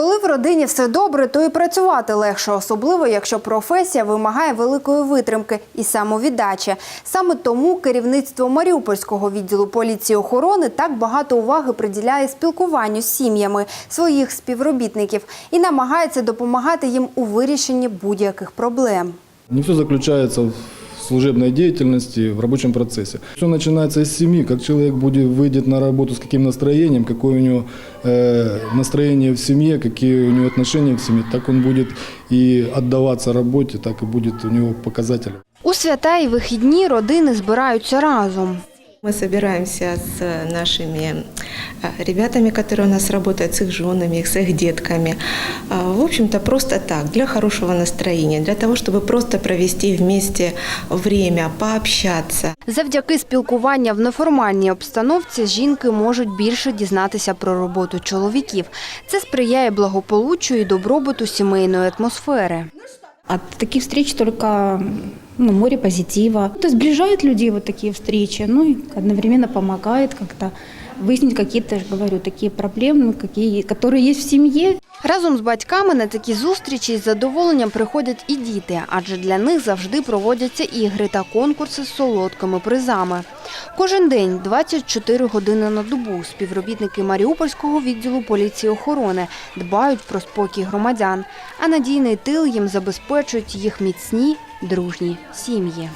Коли в родині все добре, то і працювати легше, особливо якщо професія вимагає великої витримки і самовіддачі. Саме тому керівництво Маріупольського відділу поліції охорони так багато уваги приділяє спілкуванню з сім'ями своїх співробітників і намагається допомагати їм у вирішенні будь-яких проблем. Не все заключается в служебной деятельности, в рабочем процессе. Все начинается с семьи, как человек будет, выйдет на работу, с каким настроением, какое у него э, настроение в семье, какие у него отношения в семье, так он будет и отдаваться работе, так и будет у него показатель. У свята і вихідні родини збираються разом. Мы собираемся с нашими э, ребятами, которые у нас работают, с их женами, с их детками. А, В общем-то, просто так, для хорошего настроения, для того, чтобы просто провести вместе время, пообщаться. Завдяки спілкування в неформальній обстановці жінки можуть більше дізнатися про роботу чоловіків. Це сприяє благополуччю і добробуту сімейної атмосфери. От таких встреч только ну, море позитива. Это сближает людей вот такие встречи, ну и одновременно помогает как-то выяснить какие-то, я же говорю, такие проблемы, какие, которые есть в семье. Разом з батьками на такі зустрічі з задоволенням приходять і діти, адже для них завжди проводяться ігри та конкурси з солодкими призами. Кожен день, 24 години на добу, співробітники Маріупольського відділу поліції охорони дбають про спокій громадян, а надійний тил їм забезпечують їх міцні, дружні сім'ї.